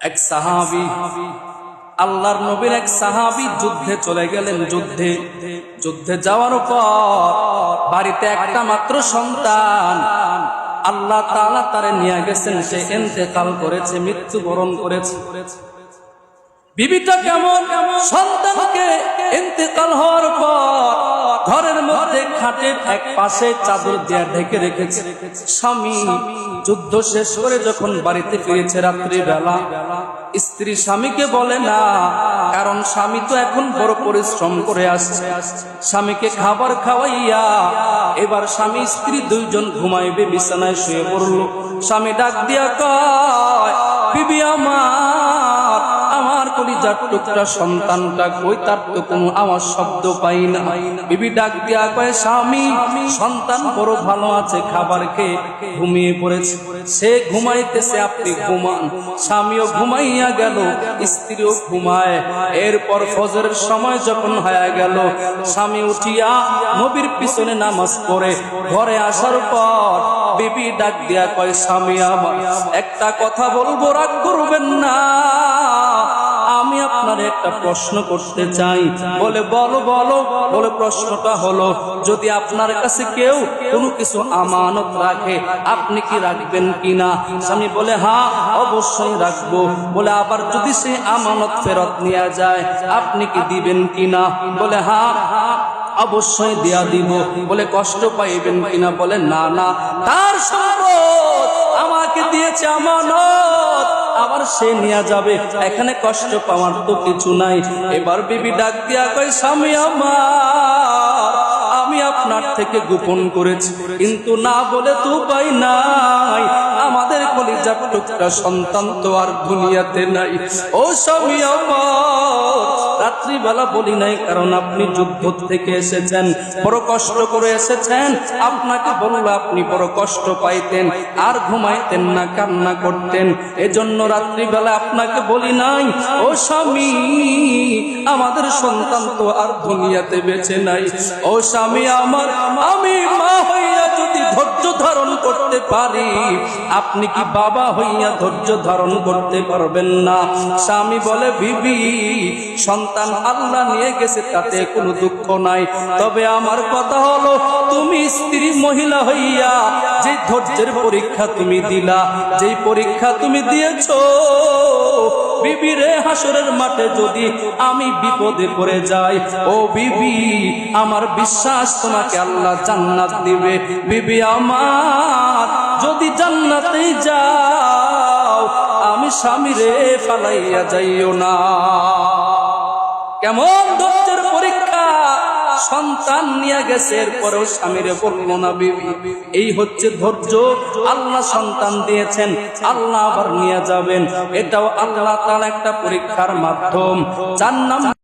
এক সাহাবি, আল্লাহর নবীর এক সাহাবি যুদ্ধে চলে গেলেন, যুদ্ধে যুদ্ধে যাওয়ার পর বাড়িতে একটা মাত্র সন্তান, আল্লাহ তালা তারে নিয়ে গেছেন, সে এতেকাল করেছে, মৃত্যুবরণ করেছে। বিবিটা কেমন? সন্তানকে খাটের এক পাশে চাদর দিয়ে ঢেকে রেখেছে। স্বামী যুদ্ধ শেষ করে যখন বাড়িতে ফিরেছে রাত্রি বেলা স্ত্রী স্বামীকে বলে, না, কারণ স্বামী তো এখন বড় পরিশ্রম করে আসছে। স্বামীকে খাবার খাওয়াইয়া এবার স্বামী স্ত্রী দুইজন ঘুমাইবে, বিছানায় শুয়ে পড়ল। স্বামী ডাক দিয়া কয় টুকরা সন্তানটা কই? তার তো কোনো আমার শব্দ পাই না। বিবি ডাক দিয়া কয়, স্বামী, সন্তান বড় ভালো আছে, খাবার খেয়ে ঘুমিয়ে পড়েছে। সে ঘুমাইতেছে, আপনি ঘুমান। স্বামীও ঘুমাইয়া গেল, স্ত্রীও ঘুমায়। এরপর ফজরের সময় যখন হয়ে গেল, স্বামী উঠিয়া নবীর পিছনে নামাজ পড়ে। ঘরে আসার পর বিবি ডাক দিয়া কয়, স্বামী আমার, একটা কথা বলব, রাগ করবেন না। একটা প্রশ্ন করতে চাই। বলে, বলো বলো, বলে প্রশ্নটা হলো, যদি আপনার কাছে কেউ কোনো কিছু আমানত রাখে, আপনি কি রাখবেন কিনা? স্বামী বলে হ্যাঁ অবশ্যই রাখব। বলে, আবার যদি সে আমানত ফেরত নিয়ে যায়, আপনি কি দিবেন কিনা? বলে হ্যাঁ অবশ্যই দেয়া দিব। বলে, কষ্ট পাইবেন কিনা? বলে, না না, তার সম্পদ আমাকে দিয়েছে আমানত। আবার সে নিয়ে যাবে। এখানে কষ্ট পাওয়ার তো কিছু নাই। এবার বিবি ডাক দিয়া কয়, স্বামী আমার, আমি আপনার থেকে গোপন করেছি। কিন্তু না বলে তো পাই নাই। আমাদের কলিজার টুকরা সন্তান তো আর দুনিয়াতে নাই। ও স্বামী আমার রাত্রিবেলা বলি নাই, কারণ আপনি যুদ্ধ থেকে এসেছেন, বড় কষ্ট করে এসেছেন। আপনাকে বলল আপনি বড় কষ্ট পাইতেন, আর ঘুমাইতেন না, কান্না করতেন। এজন্য রাত্রিবেলা আপনাকে বলি নাই, ও স্বামী, আমাদের সন্তান তো আর দুনিয়াতে বেঁচে নাই। ও স্বামী, আমার ধারণ করতে পারি। আপনি কি বাবা হইয়া ধৈর্য ধারণ করতে পারবেন না? স্বামী বলে, বিবি, সন্তান আল্লাহ নিয়ে গেছে, তাতে কোনো দুঃখ নাই। তবে আমার কথা হলো, তুমি স্ত্রী মহিলা হইয়া যে ধৈর্যের পরীক্ষা তুমি দিলা, যেই পরীক্ষা তুমি দিয়েছ বিবি হাসরের মাঠে যদি আমি বিপদে পড়ে যাই, ও বিবি, আমার বিশ্বাস তোমাকে আল্লাহ জান্নাত দিবে। বিবি আমার, যদি জান্নাতে যাও, আমি স্বামী রে ফালাইয়া যাইও না। কেমন ধৈর্যের পরীক্ষা? সন্তান নিয়ে গেছে, এরপরেও স্বামীরে বলল, না বিবি, এই হচ্ছে ধৈর্য। আল্লাহ সন্তান দিয়েছেন, আল্লাহ আবার নিয়ে যাবেন। এটাও আল্লাহ তার একটা পরীক্ষার মাধ্যম। চার নাম